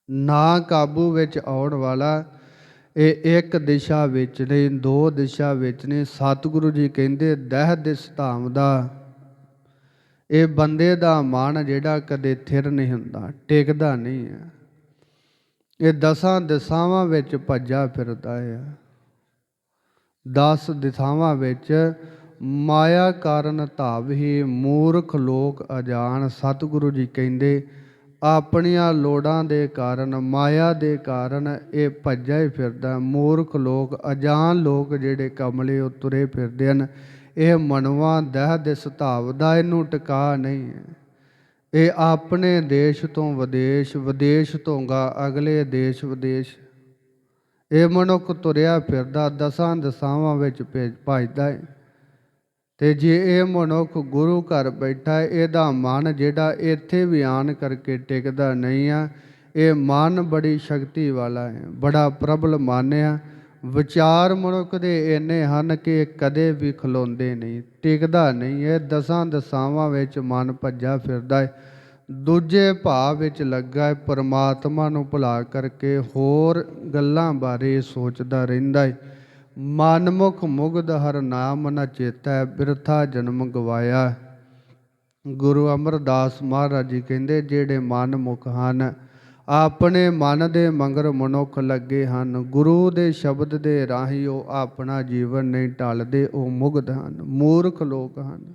S1: ਨਾ ਕਾਬੂ ਵਿੱਚ ਆਉਣ ਵਾਲਾ, ਇਹ ਇੱਕ ਦਿਸ਼ਾ ਵਿੱਚ ਨਹੀਂ ਦੋ ਦਿਸ਼ਾ ਵਿੱਚ ਨਹੀਂ ਸਤਿਗੁਰੂ ਜੀ ਕਹਿੰਦੇ, ਦਹਿ ਦਿਸ ਧਾਮ ਦਾ। ਇਹ ਬੰਦੇ ਦਾ ਮਨ ਜਿਹੜਾ ਕਦੇ ਥਿਰ ਨਹੀਂ ਹੁੰਦਾ, ਟਿਕਦਾ ਨਹੀਂ ਹੈ। ਇਹ ਦਸਾਂ ਦਿਸ਼ਾਵਾਂ ਵਿੱਚ ਭੱਜਾ ਫਿਰਦਾ ਹੈ। ਦਸ ਦਿਸ਼ਾਵਾਂ ਵਿੱਚ ਮਾਇਆ ਕਾਰਨ ਧਾਵ ਹੀ ਮੂਰਖ ਲੋਕ ਅਜਾਣ। ਸਤਿਗੁਰੂ ਜੀ ਕਹਿੰਦੇ ਆਪਣੀਆਂ ਲੋੜਾਂ ਦੇ ਕਾਰਨ, ਮਾਇਆ ਦੇ ਕਾਰਨ ਇਹ ਭੱਜਿਆ ਹੀ ਫਿਰਦਾ। ਮੂਰਖ ਲੋਕ ਅਜਾਨ ਲੋਕ ਜਿਹੜੇ ਕਮਲੇ ਉਹ ਤੁਰੇ ਫਿਰਦੇ ਹਨ। ਇਹ ਮਨਵਾ ਦਹਿ ਦਿਸ ਦਾ ਇਹਨੂੰ ਟਿਕਾ ਨਹੀਂ ਹੈ। ਇਹ ਆਪਣੇ ਦੇਸ਼ ਤੋਂ ਵਿਦੇਸ਼ ਵਿਦੇਸ਼ ਤੋਂ ਗਾ, ਅਗਲੇ ਦੇਸ਼, ਵਿਦੇਸ਼। ਇਹ ਮਨੁੱਖ ਤੁਰਿਆ ਫਿਰਦਾ, ਦਸਾਂ ਦਸਾਵਾਂ ਵਿੱਚ ਭੇਜ- ਭਜਦਾ ਹੈ। ਤੇ ਜੇ ਇਹ ਮਨੁੱਖ ਗੁਰੂ ਘਰ ਬੈਠਾ ਇਹਦਾ ਮਨ ਜਿਹੜਾ ਇੱਥੇ ਵੀ ਆਣ ਕਰਕੇ ਟਿਕਦਾ ਨਹੀਂ ਆ, ਇਹ ਮਨ ਬੜੀ ਸ਼ਕਤੀ ਵਾਲਾ ਹੈ, ਬੜਾ ਪ੍ਰਬਲ ਮਨ ਆ। ਵਿਚਾਰ ਮਨੁੱਖ ਦੇ ਇੰਨੇ ਹਨ ਕਿ ਕਦੇ ਵੀ ਖਲੋਂਦੇ ਨਹੀਂ, ਟਿਕਦਾ ਨਹੀਂ ਇਹ ਦਸਾਂ ਦਸਾਵਾਂ ਵਿੱਚ ਮਨ ਭੱਜਾ ਫਿਰਦਾ ਹੈ। ਦੂਜੇ ਭਾਵ ਵਿੱਚ ਲੱਗਾ ਹੈ, ਪਰਮਾਤਮਾ ਨੂੰ ਭੁਲਾ ਕਰਕੇ ਹੋਰ ਗੱਲਾਂ ਬਾਰੇ ਸੋਚਦਾ ਰਹਿੰਦਾ ਹੈ। ਮਨਮੁਖ ਮੁਗਧ ਹਰ ਨਾਮ ਨ ਚੇਤੈ, ਬਿਰਥਾ ਜਨਮ ਗਵਾਇਆ। ਗੁਰੂ ਅਮਰਦਾਸ ਮਹਾਰਾਜ ਜੀ ਕਹਿੰਦੇ, ਜਿਹੜੇ ਮਨਮੁਖ ਹਨ, ਆਪਣੇ ਮਨ ਦੇ ਮੰਗਰ ਮਨੁੱਖ ਲੱਗੇ ਹਨ। ਗੁਰੂ ਦੇ ਸ਼ਬਦ ਦੇ ਰਾਹੀਂ ਉਹ ਆਪਣਾ ਜੀਵਨ ਨਹੀਂ ਢਾਲਦੇ, ਉਹ ਮੁਗਧ ਹਨ, ਮੂਰਖ ਲੋਕ ਹਨ।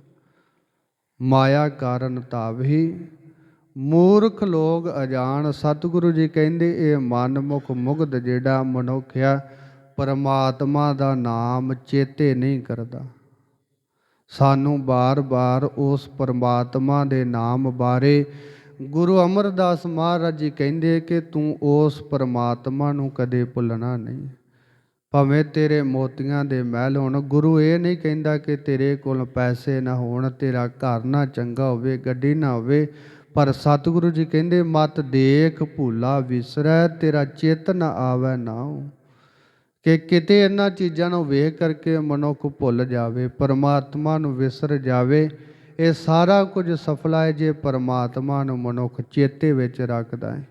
S1: ਮਾਇਆ ਕਾਰਨ ਤਾਵਹੀ ਮੂਰਖ ਲੋਕ ਅਜਾਣ। ਸਤਿਗੁਰੂ ਜੀ ਕਹਿੰਦੇ, ਇਹ ਮਨਮੁਖ ਮੁਗਧ ਜਿਹੜਾ ਮਨੁੱਖ ਆ ਪਰਮਾਤਮਾ ਦਾ ਨਾਮ ਚੇਤੇ ਨਹੀਂ ਕਰਦਾ। ਸਾਨੂੰ ਬਾਰ-ਬਾਰ ਉਸ ਪਰਮਾਤਮਾ ਦੇ ਨਾਮ ਬਾਰੇ ਗੁਰੂ ਅਮਰਦਾਸ ਮਹਾਰਾਜ ਜੀ ਕਹਿੰਦੇ ਕਿ ਤੂੰ ਉਸ ਪਰਮਾਤਮਾ ਨੂੰ ਕਦੇ ਭੁੱਲਣਾ ਨਹੀਂ। ਭਾਵੇਂ ਤੇਰੇ ਮੋਤੀਆਂ ਦੇ ਮਹਿਲ ਹੋਣ, ਗੁਰੂ ਇਹ ਨਹੀਂ ਕਹਿੰਦਾ ਕਿ ਤੇਰੇ ਕੋਲ ਪੈਸੇ ਨਾ ਹੋਣ, ਤੇਰਾ ਘਰ ਨਾ ਚੰਗਾ ਹੋਵੇ, ਗੱਡੀ ਨਾ ਹੋਵੇ, ਪਰ ਸਤਿਗੁਰੂ ਜੀ ਕਹਿੰਦੇ, ਮਤ ਦੇਖ, ਭੂਲਾ, ਵਿਸਰੈ, ਤੇਰਾ ਚਿੱਤ ਨਾ ਆਵੈ ਨਾਉ ਕਿ ਕਿਤੇ ਇਹਨਾਂ ਚੀਜ਼ਾਂ ਨੂੰ ਵੇਖ ਕਰਕੇ ਮਨੁੱਖ ਭੁੱਲ ਜਾਵੇ, ਪਰਮਾਤਮਾ ਨੂੰ ਵਿਸਰ ਜਾਵੇ, ਇਹ ਸਾਰਾ ਕੁਝ ਸਫਲਾ ਹੈ ਜੇ ਪਰਮਾਤਮਾ ਨੂੰ ਮਨੁੱਖ ਚੇਤੇ ਵਿੱਚ ਰੱਖਦਾ ਹੈ।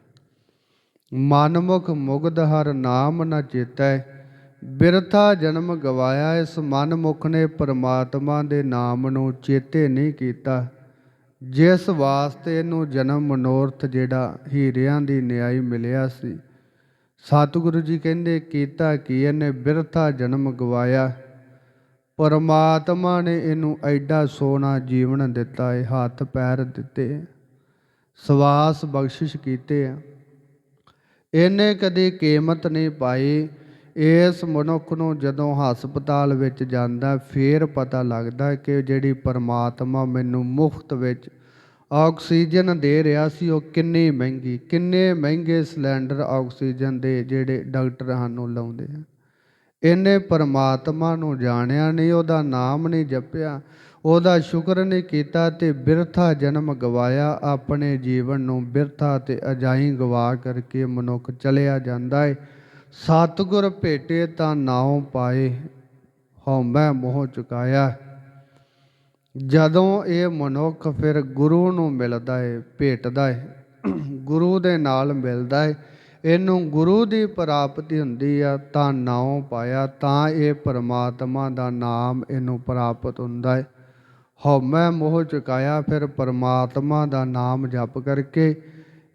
S1: ਮਨਮੁਖ ਮੁਗਧ ਹਰ ਨਾਮ ਨ ਚੇਤੈ, ਬਿਰਥਾ ਜਨਮ ਗਵਾਇਆ, ਇਸ ਮਨਮੁਖ ਨੇ ਪਰਮਾਤਮਾ ਦੇ ਨਾਮ ਨੂੰ ਚੇਤੇ ਨਹੀਂ ਕੀਤਾ। ਜਿਸ ਵਾਸਤੇ ਇਹਨੂੰ ਜਨਮ ਮਨੋਰਥ ਜਿਹੜਾ ਹੀਰਿਆਂ ਦੀ ਨਿਆਈ ਮਿਲਿਆ ਸੀ ਸਤਿਗੁਰੂ ਜੀ ਕਹਿੰਦੇ, ਕੀਤਾ ਕੀ ਇਹਨੇ? ਬਿਰਥਾ ਜਨਮ ਗਵਾਇਆ। ਪਰਮਾਤਮਾ ਨੇ ਇਹਨੂੰ ਐਡਾ ਸੋਹਣਾ ਜੀਵਨ ਦਿੱਤਾ ਹੈ ਹੱਥ ਪੈਰ ਦਿੱਤੇ, ਸਵਾਸ ਬਖਸ਼ਿਸ਼ ਕੀਤੇ। ਆ ਇਹਨੇ ਕਦੇ ਕੀਮਤ ਨਹੀਂ ਪਾਈ। ਇਸ ਮਨੁੱਖ ਨੂੰ ਜਦੋਂ ਹਸਪਤਾਲ ਵਿੱਚ ਜਾਂਦਾ, ਫੇਰ ਪਤਾ ਲੱਗਦਾ ਕਿ ਜਿਹੜੀ ਪਰਮਾਤਮਾ ਮੈਨੂੰ ਮੁਫਤ ਵਿੱਚ ਆਕਸੀਜਨ ਦੇ ਰਿਹਾ ਸੀ, ਉਹ ਕਿੰਨੀ ਮਹਿੰਗੀ, ਕਿੰਨੇ ਮਹਿੰਗੇ ਸਿਲੰਡਰ ਆਕਸੀਜਨ ਦੇ ਜਿਹੜੇ ਡਾਕਟਰ ਸਾਨੂੰ ਲਾਉਂਦੇ ਆ। ਇਹਨੇ ਪਰਮਾਤਮਾ ਨੂੰ ਜਾਣਿਆ ਨਹੀਂ, ਉਹਦਾ ਨਾਮ ਨਹੀਂ ਜਪਿਆ, ਉਹਦਾ ਸ਼ੁਕਰ ਨਹੀਂ ਕੀਤਾ ਤੇ ਬਿਰਥਾ ਜਨਮ ਗਵਾਇਆ, ਆਪਣੇ ਜੀਵਨ ਨੂੰ ਬਿਰਥਾ ਤੇ ਅਜਾਈ ਗਵਾ ਕਰਕੇ ਮਨੁੱਖ ਚਲਿਆ ਜਾਂਦਾ ਏ। ਸਤਿਗੁਰ ਭੇਟੇ ਤਾਂ ਨਾਉ ਪਾਏ ਹਉਮੈ ਮੋਹ ਚੁਕਾਇਆ। ਜਦੋਂ ਇਹ ਮਨੁੱਖ ਫਿਰ ਗੁਰੂ ਨੂੰ ਮਿਲਦਾ ਹੈ ਭੇਟਦਾ ਹੈ ਗੁਰੂ ਦੇ ਨਾਲ ਮਿਲਦਾ ਹੈ ਇਹਨੂੰ ਗੁਰੂ ਦੀ ਪ੍ਰਾਪਤੀ ਹੁੰਦੀ ਆ, ਤਾਂ ਨਾਉ ਪਾਇਆ, ਤਾਂ ਇਹ ਪਰਮਾਤਮਾ ਦਾ ਨਾਮ ਇਹਨੂੰ ਪ੍ਰਾਪਤ ਹੁੰਦਾ ਹੈ ਹਉਮੈ ਮੋਹ ਚੁਕਾਇਆ, ਫਿਰ ਪਰਮਾਤਮਾ ਦਾ ਨਾਮ ਜਪ ਕਰਕੇ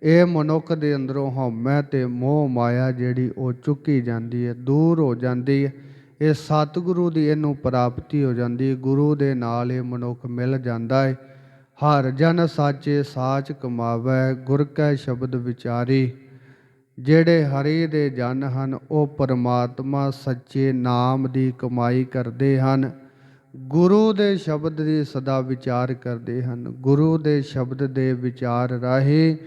S1: ਇਹ ਮਨੁੱਖ ਦੇ ਅੰਦਰੋਂ ਹਉਮੈ ਤੇ ਮੋਹ ਮਾਇਆ ਜਿਹੜੀ ਉਹ ਚੁੱਕੀ ਜਾਂਦੀ ਹੈ ਦੂਰ ਹੋ ਜਾਂਦੀ ਹੈ ਇਹ ਸਤਿਗੁਰੂ ਦੀ ਇਹਨੂੰ ਪ੍ਰਾਪਤੀ ਹੋ ਜਾਂਦੀ ਗੁਰੂ ਦੇ ਨਾਲ ਇਹ ਮਨੁੱਖ ਮਿਲ ਜਾਂਦਾ ਹੈ। ਹਰ ਜਨ ਸਾਚੇ ਸਾਚ ਕਮਾਵੈ, ਗੁਰ ਕੈ ਸ਼ਬਦ ਵਿਚਾਰੀ। ਜਿਹੜੇ ਹਰੀ ਦੇ ਜਨ ਹਨ, ਉਹ ਪਰਮਾਤਮਾ ਸੱਚੇ ਨਾਮ ਦੀ ਕਮਾਈ ਕਰਦੇ ਹਨ। ਗੁਰੂ ਦੇ ਸ਼ਬਦ ਦੀ ਸਦਾ ਵਿਚਾਰ ਕਰਦੇ ਹਨ। ਗੁਰੂ ਦੇ ਸ਼ਬਦ ਦੇ ਵਿਚਾਰ ਰਾਹੀਂ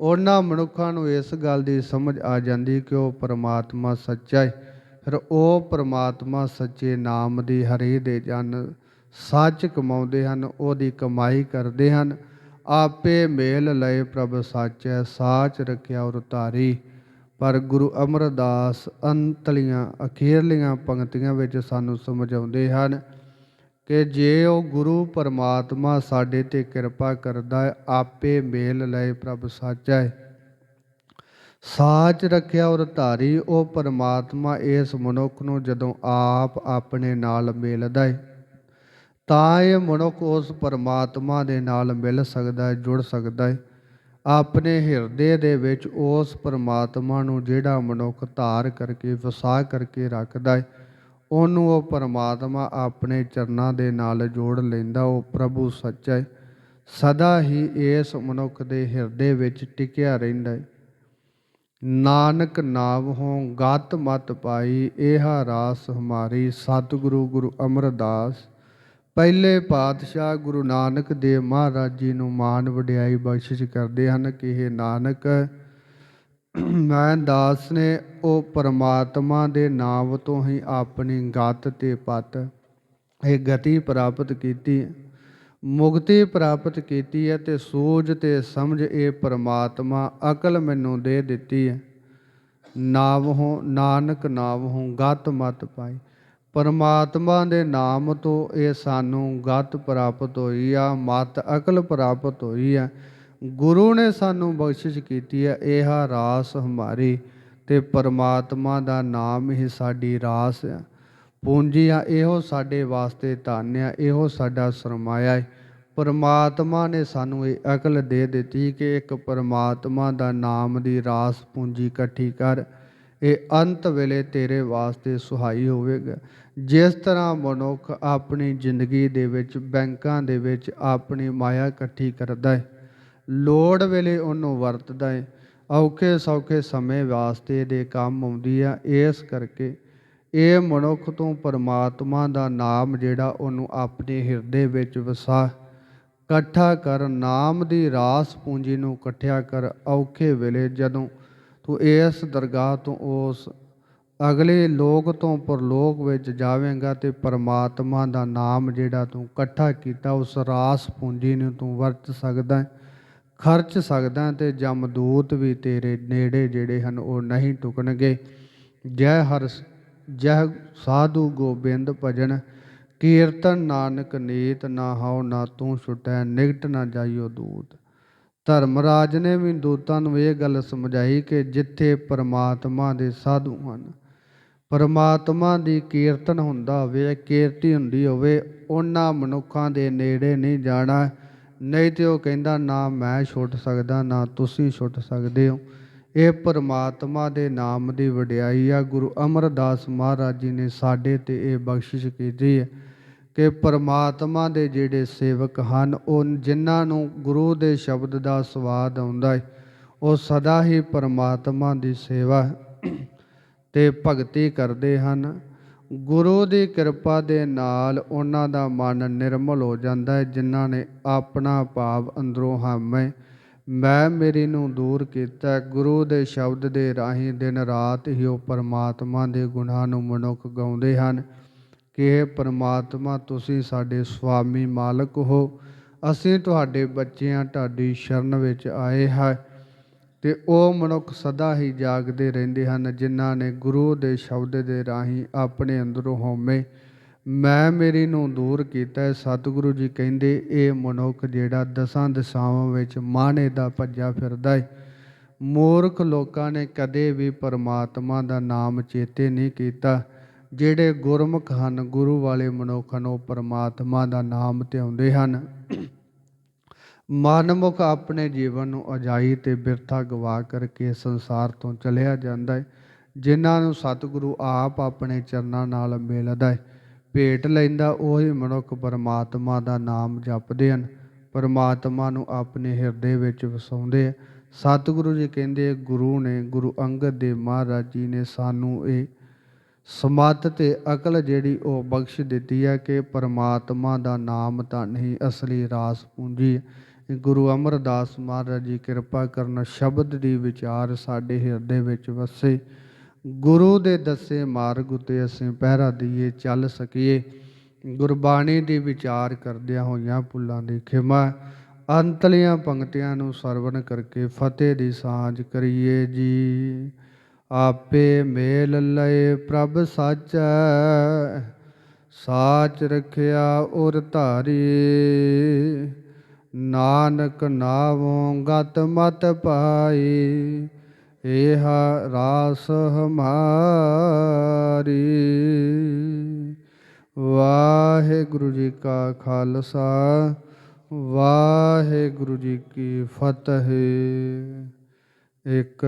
S1: ਉਹਨਾਂ ਮਨੁੱਖਾਂ ਨੂੰ ਇਸ ਗੱਲ ਦੀ ਸਮਝ ਆ ਜਾਂਦੀ ਕਿ ਉਹ ਪਰਮਾਤਮਾ ਸੱਚਾ ਹੈ। ਫਿਰ ਉਹ ਪਰਮਾਤਮਾ ਸੱਚੇ ਨਾਮ ਦੀ ਹਰੇ ਦੇ ਜਨ ਸੱਚ ਕਮਾਉਂਦੇ ਹਨ, ਉਹਦੀ ਕਮਾਈ ਕਰਦੇ ਹਨ। ਆਪੇ ਮੇਲ ਲਏ ਪ੍ਰਭ ਸਾਚੈ, ਸਾਚ ਰਖਿਆ ਔਰ ਧਾਰੀ। ਪਰ ਗੁਰੂ ਅਮਰਦਾਸ ਅੰਤਲੀਆਂ, ਅਖੀਰਲੀਆਂ ਪੰਕਤੀਆਂ ਵਿੱਚ ਸਾਨੂੰ ਸਮਝਾਉਂਦੇ ਹਨ ਕਿ ਜੇ ਉਹ ਗੁਰੂ ਪਰਮਾਤਮਾ ਸਾਡੇ ਤੇ ਕਿਰਪਾ ਕਰਦਾ ਹੈ, ਆਪੇ ਮੇਲ ਲਏ ਪ੍ਰਭ ਸਾਚਾ। ਹੈ ਸਾਚ ਰੱਖਿਆ ਔਰ ਧਾਰੀ, ਉਹ ਪਰਮਾਤਮਾ ਇਸ ਮਨੁੱਖ ਨੂੰ ਜਦੋਂ ਆਪ ਆਪਣੇ ਨਾਲ ਮਿਲਦਾ ਹੈ ਤਾਂ ਇਹ ਮਨੁੱਖ ਉਸ ਪਰਮਾਤਮਾ ਦੇ ਨਾਲ ਮਿਲ ਸਕਦਾ ਹੈ ਜੁੜ ਸਕਦਾ ਹੈ ਆਪਣੇ ਹਿਰਦੇ ਦੇ ਵਿੱਚ ਉਸ ਪਰਮਾਤਮਾ ਨੂੰ ਜਿਹੜਾ ਮਨੁੱਖ ਧਾਰ ਕਰਕੇ, ਵਸਾ ਕਰਕੇ ਰੱਖਦਾ ਹੈ ਉਹਨੂੰ ਉਹ ਪਰਮਾਤਮਾ ਆਪਣੇ ਚਰਨਾਂ ਦੇ ਨਾਲ ਜੋੜ ਲੈਂਦਾ, ਉਹ ਪ੍ਰਭੂ ਸੱਚਾ ਹੈ ਸਦਾ ਹੀ ਇਸ ਮਨੁੱਖ ਦੇ ਹਿਰਦੇ ਵਿੱਚ ਟਿਕਿਆ ਰਹਿੰਦਾ ਹੈ ਨਾਨਕ ਨਾਮ ਹੋ, ਗਤ ਮਤ ਪਾਈ ਇਹਾ ਰਾਸ ਹਮਾਰੀ, ਸਤਿਗੁਰੂ ਗੁਰੂ ਅਮਰਦਾਸ। ਪਹਿਲੇ ਪਾਤਸ਼ਾਹ ਗੁਰੂ ਨਾਨਕ ਦੇਵ ਮਹਾਰਾਜ ਜੀ ਨੂੰ ਮਾਨ ਵਡਿਆਈ ਬਖਸ਼ਿਸ਼ ਕਰਦੇ ਹਨ ਕਿ ਇਹ ਨਾਨਕ, ਮੈਂ ਦਾਸ ਨੇ ਉਹ ਪਰਮਾਤਮਾ ਦੇ ਨਾਮ ਤੋਂ ਹੀ ਆਪਣੀ ਗਤ ਤੇ ਪਤ, ਇਹ ਗਤੀ ਪ੍ਰਾਪਤ ਕੀਤੀ। ਮੁਕਤੀ ਪ੍ਰਾਪਤ ਕੀਤੀ ਹੈ ਤੇ ਸੂਝ ਤੇ ਸਮਝ ਇਹ ਪਰਮਾਤਮਾ ਅਕਲ ਮੈਨੂੰ ਦੇ ਦਿੱਤੀ ਹੈ। ਨਾਮ ਹੋ ਨਾਨਕ ਨਾਮ ਹੋ ਗਤ ਮਤ ਪਾਈ। ਪਰਮਾਤਮਾ ਦੇ ਨਾਮ ਤੋਂ ਇਹ ਸਾਨੂੰ ਗਤ ਪ੍ਰਾਪਤ ਹੋਈ ਆ, ਮਤ ਅਕਲ ਪ੍ਰਾਪਤ ਹੋਈ ਆ। ਗੁਰੂ ਨੇ ਸਾਨੂੰ ਬਖਸ਼ਿਸ਼ ਕੀਤੀ ਹੈ ਇਹ ਰਾਸ ਹਮਾਰੀ ਤੇ ਪਰਮਾਤਮਾ ਦਾ ਨਾਮ ਹੀ ਸਾਡੀ ਰਾਸ ਆ। ਪੂੰਜੀ ਆ, ਇਹੋ ਸਾਡੇ ਵਾਸਤੇ ਧਨ ਆ, ਇਹੋ ਸਾਡਾ ਸਰਮਾਇਆ ਹੈ ਪਰਮਾਤਮਾ ਨੇ ਸਾਨੂੰ ਇਹ ਅਕਲ ਦੇ ਦਿੱਤੀ ਕਿ ਇੱਕ ਪਰਮਾਤਮਾ ਦਾ ਨਾਮ ਦੀ ਰਾਸ ਪੂੰਜੀ ਇਕੱਠੀ ਕਰ। ਇਹ ਅੰਤ ਵੇਲੇ ਤੇਰੇ ਵਾਸਤੇ ਸੁਹਾਈ ਹੋਵੇਗਾ। ਜਿਸ ਤਰ੍ਹਾਂ ਮਨੁੱਖ ਆਪਣੀ ਜ਼ਿੰਦਗੀ ਦੇ ਵਿੱਚ, ਬੈਂਕਾਂ ਦੇ ਵਿੱਚ ਆਪਣੀ ਮਾਇਆ ਇਕੱਠੀ ਕਰਦਾ ਹੈ ਲੋੜ ਵੇਲੇ ਉਹਨੂੰ ਵਰਤਦਾ ਹੈ ਔਖੇ ਸੌਖੇ ਸਮੇਂ ਵਾਸਤੇ ਦੇ ਕੰਮ ਆਉਂਦੀ ਆ। ਇਸ ਕਰਕੇ ਇਹ ਮਨੁੱਖ ਤੋਂ ਪਰਮਾਤਮਾ ਦਾ ਨਾਮ ਜਿਹੜਾ ਉਹਨੂੰ ਆਪਣੇ ਹਿਰਦੇ ਵਿੱਚ ਵਸਾ, ਇਕੱਠਾ ਕਰ, ਨਾਮ ਦੀ ਰਾਸ ਪੂੰਜੀ ਨੂੰ ਇਕੱਠਿਆ ਕਰ ਔਖੇ ਵੇਲੇ ਜਦੋਂ ਤੂੰ ਇਸ ਦਰਗਾਹ ਤੋਂ ਉਸ ਅਗਲੇ ਲੋਕ ਤੋਂ ਪਰਲੋਕ ਵਿੱਚ ਜਾਵੇਂਗਾ ਤੇ ਪਰਮਾਤਮਾ ਦਾ ਨਾਮ ਜਿਹੜਾ ਤੂੰ ਇਕੱਠਾ ਕੀਤਾ, ਉਸ ਰਾਸ ਪੂੰਜੀ ਨੂੰ ਤੂੰ ਵਰਤ ਸਕਦਾ, ਖਰਚ ਸਕਦਾ ਹੈ ਤੇ ਜਮਦੂਤ ਵੀ ਤੇਰੇ ਨੇੜੇ ਜਿਹੜੇ ਹਨ ਉਹ ਨਹੀਂ ਟੁਕਣਗੇ। ਜੈ ਹਰ ਜੈ ਸਾਧੂ ਗੋਬਿੰਦ ਭਜਨ, ਕੀਰਤਨ ਨਾਨਕ ਨੀਤ ਨਾ ਹਉ, ਨਾ ਤੂੰ ਛੁਟੈ ਨਿਕਟ ਨਾ ਜਾਈਓ ਦੂਤ। ਧਰਮਰਾਜ ਨੇ ਵੀ ਦੂਤਾਂ ਨੂੰ ਇਹ ਗੱਲ ਸਮਝਾਈ ਕਿ ਜਿੱਥੇ ਪਰਮਾਤਮਾ ਦੇ ਸਾਧੂ ਹਨ, ਪਰਮਾਤਮਾ ਦੀ ਕੀਰਤਨ ਹੁੰਦਾ ਹੋਵੇ, ਕੀਰਤੀ ਹੁੰਦੀ ਹੋਵੇ, ਉਹਨਾਂ ਮਨੁੱਖਾਂ ਦੇ ਨੇੜੇ ਨਹੀਂ ਜਾਣਾ, ਨਹੀਂ ਤੇ ਉਹ ਕਹਿੰਦਾ, ਨਾ ਮੈਂ ਛੁੱਟ ਸਕਦਾ, ਨਾ ਤੁਸੀਂ ਛੁੱਟ ਸਕਦੇ ਹੋ। ਇਹ ਪਰਮਾਤਮਾ ਦੇ ਨਾਮ ਦੀ ਵਡਿਆਈ ਆ। ਗੁਰੂ ਅਮਰਦਾਸ ਮਹਾਰਾਜ ਜੀ ਨੇ ਸਾਡੇ ਤੇ ਇਹ ਬਖਸ਼ਿਸ਼ ਕੀਤੀ ਹੈ ਕਿ ਪਰਮਾਤਮਾ ਦੇ ਜਿਹੜੇ ਸੇਵਕ ਹਨ, ਉਹ ਜਿਨ੍ਹਾਂ ਨੂੰ ਗੁਰੂ ਦੇ ਸ਼ਬਦ ਦਾ ਸਵਾਦ ਆਉਂਦਾ ਹੈ, ਉਹ ਸਦਾ ਹੀ ਪਰਮਾਤਮਾ ਦੀ ਸੇਵਾ ਤੇ ਭਗਤੀ ਕਰਦੇ ਹਨ। ਗੁਰੂ ਦੀ ਕਿਰਪਾ ਦੇ ਨਾਲ ਉਹਨਾਂ ਦਾ ਮਨ ਨਿਰਮਲ ਹੋ ਜਾਂਦਾ ਹੈ, ਜਿਨ੍ਹਾਂ ਨੇ ਆਪਣਾ ਭਾਵ ਅੰਦਰੋਂ ਹਾਮੇ ਮੈਂ ਮੇਰੀ ਨੂੰ ਦੂਰ ਕੀਤਾ, ਗੁਰੂ ਦੇ ਸ਼ਬਦ ਦੇ ਰਾਹੀਂ ਦਿਨ ਰਾਤ ਹੀ ਉਹ ਪਰਮਾਤਮਾ ਦੇ ਗੁਣਾਂ ਨੂੰ ਮਨੁੱਖ ਗਾਉਂਦੇ ਹਨ। ਕਿ ਇਹ ਪਰਮਾਤਮਾ, ਤੁਸੀਂ ਸਾਡੇ ਸੁਆਮੀ ਮਾਲਕ ਹੋ। ਅਸੀਂ ਤੁਹਾਡੇ ਬੱਚਿਆਂ ਤੁਹਾਡੀ ਸ਼ਰਨ ਵਿੱਚ ਆਏ ਹਾਂ। ਤੇ ਉਹ ਮਨੁੱਖ ਸਦਾ ਹੀ ਜਾਗਦੇ ਰਹਿੰਦੇ ਹਨ, ਜਿਨ੍ਹਾਂ ਨੇ ਗੁਰੂ ਦੇ ਸ਼ਬਦ ਦੇ ਰਾਹੀਂ ਆਪਣੇ ਅੰਦਰੋਂ ਹਉਮੈ ਮੈਂ ਮੇਰੀ ਨੂੰ ਦੂਰ ਕੀਤਾ, ਸਤਿਗੁਰੂ ਜੀ ਕਹਿੰਦੇ, ਇਹ ਮਨੁੱਖ ਜਿਹੜਾ ਦਸਾਂ ਦਿਸ਼ਾਵਾਂ ਵਿੱਚ ਮਾਣੇ ਦਾ ਭੱਜਾ ਫਿਰਦਾ ਹੈ ਮੂਰਖ ਲੋਕਾਂ ਨੇ ਕਦੇ ਵੀ ਪਰਮਾਤਮਾ ਦਾ ਨਾਮ ਚੇਤੇ ਨਹੀਂ ਕੀਤਾ। ਜਿਹੜੇ ਗੁਰਮੁਖ ਹਨ, ਗੁਰੂ ਵਾਲੇ ਮਨੁੱਖ ਨੂੰ ਪਰਮਾਤਮਾ ਦਾ ਨਾਮ ਧਿਆਉਂਦੇ ਹਨ। ਮਨਮੁਖ ਆਪਣੇ ਜੀਵਨ ਨੂੰ ਅਜਾਈ ਤੇ ਬਿਰਥਾ ਗਵਾ ਕਰਕੇ ਸੰਸਾਰ ਤੋਂ ਚਲਿਆ ਜਾਂਦਾ ਹੈ ਜਿਨ੍ਹਾਂ ਨੂੰ ਸਤਿਗੁਰੂ ਆਪ ਆਪਣੇ ਚਰਨਾਂ ਨਾਲ ਮਿਲਦਾ ਹੈ ਭੇਟ ਲੈਂਦਾ, ਉਹੀ ਮਨੁੱਖ ਪਰਮਾਤਮਾ ਦਾ ਨਾਮ ਜਪਦੇ ਹਨ। ਪਰਮਾਤਮਾ ਨੂੰ ਆਪਣੇ ਹਿਰਦੇ ਵਿੱਚ ਵਸਾਉਂਦੇ ਆ। ਸਤਿਗੁਰੂ ਜੀ ਕਹਿੰਦੇ ਗੁਰੂ ਨੇ ਗੁਰੂ ਅੰਗਦ ਦੇਵ ਮਹਾਰਾਜ ਜੀ ਨੇ ਸਾਨੂੰ ਇਹ ਸਮੱਤ ਤੇ ਅਕਲ ਜਿਹੜੀ ਉਹ ਬਖਸ਼ ਦਿੱਤੀ ਹੈ ਕਿ ਪਰਮਾਤਮਾ ਦਾ ਨਾਮ ਤਾਂ ਨਹੀਂ, ਅਸਲੀ ਰਾਸ ਪੂੰਜੀ ਗੁਰੂ ਅਮਰਦਾਸ ਮਹਾਰਾਜ ਜੀ ਕਿਰਪਾ ਕਰਨ ਸ਼ਬਦ ਦੀ ਵਿਚਾਰ ਸਾਡੇ ਹਿਰਦੇ ਵਿੱਚ ਵਸੇ। ਗੁਰੂ ਦੇ ਦੱਸੇ ਮਾਰਗ ਉਤੇ ਅਸੀਂ ਪਹਿਰਾ ਦਈਏ, ਚੱਲ ਸਕੀਏ। ਗੁਰਬਾਣੀ ਦੀ ਵਿਚਾਰ ਕਰਦਿਆਂ ਹੋਈਆਂ ਭੁੱਲਾਂ ਦੀ ਖਿਮਾ, ਅੰਤਲੀਆਂ ਪੰਕਤੀਆਂ ਨੂੰ ਸਰਵਣ ਕਰਕੇ ਫਤਿਹ ਦੀ ਸਾਂਝ ਕਰੀਏ ਜੀ। ਆਪੇ ਮੇਲ ਲਏ ਪ੍ਰਭ ਸੱਚ ਸਾਚ ਰਖਿਆ ਉਰ ਧਾਰੀ। ਨਾਨਕ ਨਾਵੋਂ ਗਤ ਮਤ ਪਾਈ ਇਹ ਰਾਸ ਹਮਾਰੀ। ਵਾਹਿਗੁਰੂ ਜੀ ਕਾ ਖਾਲਸਾ ਵਾਹਿਗੁਰੂ ਜੀ ਕੀ ਫਤਿਹ। ਇੱਕ